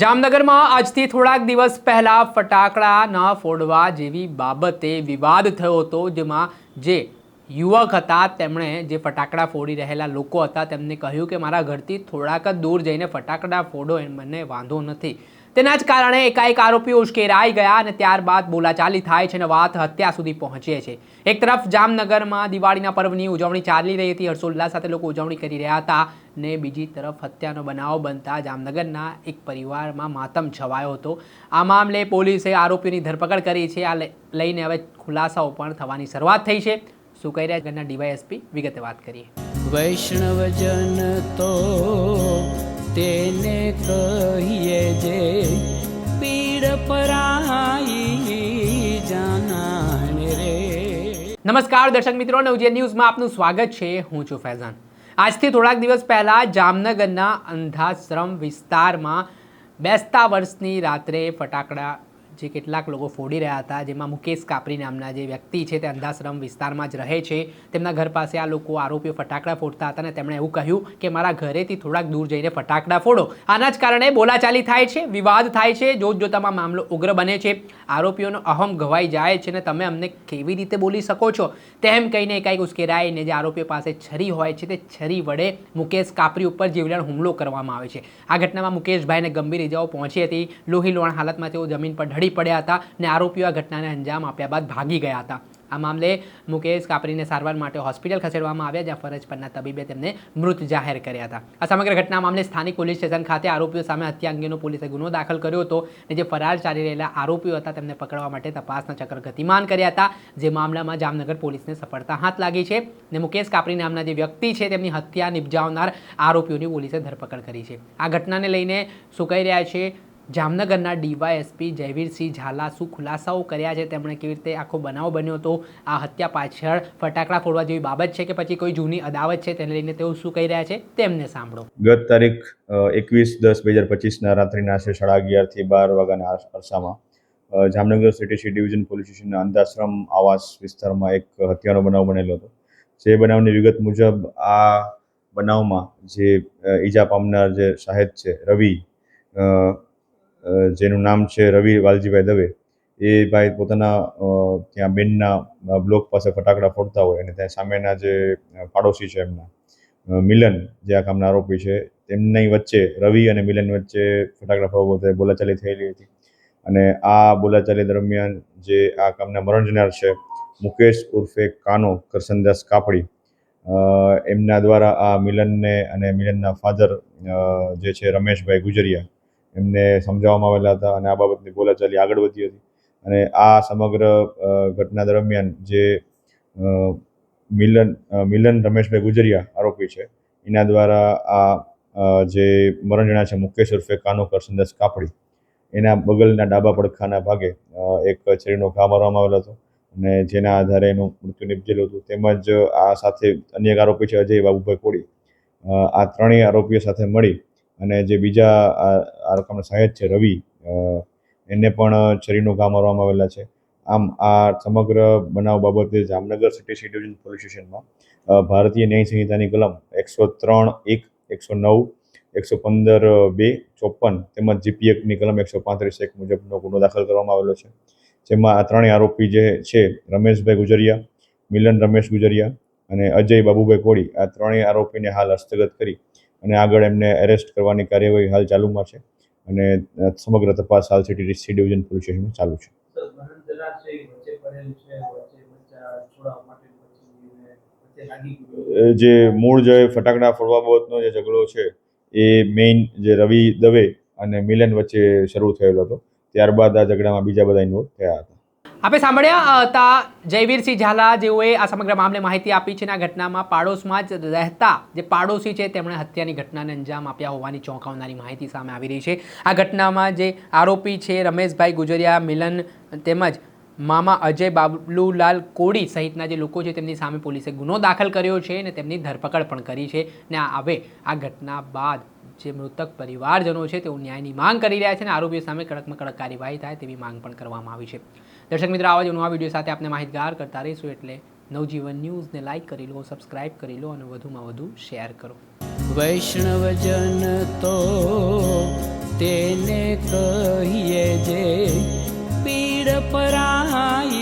જામનગરમાં આજથી થોડાક દિવસ પહેલાં ફટાકડા ન ફોડવા જેવી બાબતે વિવાદ થયો હતો, જેમાં જે યુવક હતા, તેમણે જે ફટાકડા ફોડી રહેલા લોકો હતા, તેમને કહ્યું કે મારા ઘરથી થોડાક જ દૂર જઈને ફટાકડા ફોડો મને વાંધો નથી. તેના જ કારણે એકાએક આરોપીઓ ઉશ્કેરાઈ ગયા અને ત્યારબાદ બોલાચાલી થાય છે અને વાત હત્યા સુધી પહોંચે છે. એક તરફ જામનગરમાં દિવાળીના પર્વની ઉજવણી ચાલી રહી હતી. હર્ષોલ્લાસ સાથે લોકો ઉજવણી કરી રહ્યા હતા ને બીજી તરફ હત્યાનો બનાવ બનતા જામનગરના એક પરિવારમાં માતમ છવાયો હતો. આ મામલે પોલીસે આરોપીઓની ધરપકડ કરી છે. આ લઈને હવે ખુલાસાઓ પણ થવાની શરૂઆત થઈ છે. શું કહી રહ્યા ગરના ડીવાયએસપી? વિગતે વાત કરીએ. વૈષ્ણવજન તો તેને કહીએ જે પીડ પરાઈ જાનાને રે. નમસ્કાર, દર્શક મિત્રો નવજે ન્યૂઝમાં આપનું સ્વાગત છે. હું છું ફૈઝાન. આજથી થોડાક દિવસ પહેલા જામનગરના અંધાશ્રમ વિસ્તારમાં બેસતા વર્ષની રાત્રે ફટાકડા જે કેટલાક લોકો ફોડી રહ્યા હતા, જેમાં મુકેશ કાપરી નામના જે વ્યક્તિ છે તે અંધાશ્રમ વિસ્તારમાં જ રહે છે. તેમના ઘર પાસે આ લોકો આરોપીઓ ફટાકડા ફોડતા હતા અને તેમણે એવું કહ્યું કે, મારા ઘરેથી થોડાક દૂર જઈને ફટાકડા ફોડો. આના જ કારણે બોલાચાલી થાય છે, વિવાદ થાય છે જોત જોતામાં મામલો ઉગ્ર બને છે. આરોપીઓનો અહમ ઘવાઈ જાય છે અને તમે અમને કેવી રીતે બોલી શકો છો? તેમ કહીને કંઈક ઉશ્કેરાઈને જે આરોપીઓ પાસે છરી હોય છે તે છરી વડે મુકેશ કાપરી ઉપર જીવલેણ હુમલો કરવામાં આવે છે. આ ઘટનામાં મુકેશભાઈને ગંભીર ઇજાઓ પહોંચી હતી. લોહી, લોણ હાલતમાં તેઓ જમીન પર ઢળી પડ્યા હતા અને આરોપીઓ આ ઘટનાને અંજામ આપ્યા બાદ ભાગી ગયા હતા. આ મામલે મુકેશ કાપરીને સારવાર માટે હોસ્પિટલ ખસેડવામાં આવ્યા, જ્યાં ફરજ પરના તબીબે તેમને મૃત જાહેર કર્યા હતા. આ સમગ્ર ઘટના મામલે સ્થાનિક પોલીસ સ્ટેશન ખાતે આરોપીઓ સામે હત્યા અંગેનો પોલીસે ગુનો દાખલ કર્યો હતો અને જે ફરાર ચાલી રહેલા આરોપીઓ હતા તેમને પકડવા માટે તપાસના ચક્ર ગતિમાન કર્યા હતા, જે મામલામાં જામનગર પોલીસને સફળતા હાથ લાગી છે અને મુકેશ કાપરી નામના જે વ્યક્તિ છે તેમની હત્યા નિપજાવનાર આરોપીઓની પોલીસે ધરપકડ કરી છે. આ ઘટનાને લઈને કહી રહ્યા છે? જામનગરના ડીવાયએસપી જયવીરસિંહ ઝાલા શું ખુલાસાઓ કર્યા છે? તેમણે કેવી રીતે આખો બનાવ બન્યો હતો આ હત્યા પાછળ ફટાકડા ફોડવા જેવી બાબત છે કે પછી કોઈ જૂની અદાવત છે તેને લઈને તેઓ શું કહી રહ્યા છે? તેમને સાંભળો. ગત તારીખ એકવીસ દસ બે હજાર પચીસના રાત્રિના આશરે સાડા અગિયારથી બાર વાગ્યાના અરસામાં Jamnagar city C division police સ્ટેશનના અંધાશ્રમ આવાસ વિસ્તારમાં એક હત્યાનો બનાવ બનેલો હતો. જે બનાવની વિગત મુજબ આ બનાવમાં જે ઈજા પામનાર જે સાહેબ છે રવિ જેનું નામ છે રવિ વાલજીભાઈ દવે, એ ભાઈ પોતાના ત્યાં બેનના બ્લોક પાસે ફટાકડા ફોડતા હોય અને ત્યાં સામેના જે પાડોશી છે એમના મિલન જે આ કામના આરોપી છે, તેમની વચ્ચે રવિ અને મિલન વચ્ચે ફટાકડા ફોડવા બોલાચાલી થયેલી હતી. અને આ બોલાચાલી દરમિયાન જે આ કામના મરણ જનાર છે, મુકેશ ઉર્ફે કાનો કરસનદાસ કાપડી એમના દ્વારા આ મિલનને અને મિલનના ફાધર જે છે રમેશભાઈ ગુજરિયા એમને સમજાવવામાં આવેલા હતા અને આ બાબતની બોલાચાલી આગળ વધી હતી. અને આ સમગ્ર ઘટના દરમિયાન જે મિલન મિલન રમેશભાઈ ગુજરિયા આરોપી છે એના દ્વારા આ જે મરણ જણા છે મુકેશ ઉર્ફે કાનોકર સંદેશ કાપડી એના બગલના ડાબા પડખાના ભાગે એક છરીનો ઘા મારવામાં આવેલો હતો અને જેના આધારે એનું મૃત્યુ નિપજેલું હતું. તેમજ આ સાથે અન્ય એક આરોપી છે અજય બાબુભાઈ અ, આ ત્રણેય આરોપીઓ સાથે મળી અને જે બીજા આ રકમના સહાયક છે, રવિ એને પણ છરીનો ઘા મારવામાં આવેલા છે. આમ આ સમગ્ર બનાવ બાબતે જામનગર સિટી સી પોલીસ સ્ટેશનમાં ભારતીય ન્યાય સંહિતાની કલમ એકસો ત્રણ એક, એકસો નવ, એકસો પંદર બે, ચોપન તેમજ જીપીએકની કલમ એકસો પાંત્રીસ એક મુજબનો ગુનો દાખલ કરવામાં આવેલો છે. જેમાં આ ત્રણેય આરોપી જે છે, રમેશભાઈ ગુજરિયા, મિલન રમેશ ગુજરિયા અને અજય બાબુભાઈ કોળી, આ ત્રણેય આરોપીને હાલ હસ્તગત કરી અને આગળ એમને એરેસ્ટ કરવાની કાર્યવાહી હાલ ચાલુમાં છે અને સમગ્ર તપાસ હાલ સિટી સી ડિવિઝન પોલીસ સ્ટેશનમાં ચાલુ છે. જે મૂળ જે ફટાકડા ફોડવા બાબતનો જે ઝઘડો છે એ મેઇન જે રવિ દવે અને મિલન વચ્ચે શરૂ થયેલો હતો. ત્યારબાદ આ ઝઘડામાં બીજા બધા ઇન્વોલ્વ થયા હતા. આપણે સાંભળ્યા હતા જયવીરસિંહ ઝાલા જેઓએ આ સમગ્ર મામલે માહિતી આપી છે આ ઘટનામાં પાડોશમાં જ રહેતા જે પાડોશી છે, તેમણે હત્યાની ઘટનાને અંજામ આપ્યા હોવાની ચોંકાવનારી માહિતી સામે આવી રહી છે. આ ઘટનામાં જે આરોપી છે, રમેશભાઈ ગુજરિયા, મિલન તેમજ મામા અજય બાબલુલાલ કોડી સહિતના જે લોકો છે, તેમની સામે પોલીસે ગુનો દાખલ કર્યો છે અને તેમની ધરપકડ પણ કરી છે. ને હવે આ ઘટના બાદ જે મૃતક પરિવારજનો છે, તેઓ ન્યાયની માંગ કરી રહ્યા છે અને આરોપીઓ સામે કડકમાં કડક કાર્યવાહી થાય તેવી માંગ પણ કરવામાં આવી છે. દર્શક મિત્રો, આવા જ નવા વીડિયો સાથે આપણે માહિતગાર કરતા રહીશું. એટલે નવજીવન ન્યૂઝને લાઇક કરી લો સબસ્ક્રાઇબ કરી લો અને વધુમાં વધુ શેર કરો. વૈષ્ણવજન તો તેને કહીએ જે પીડ પરાઈ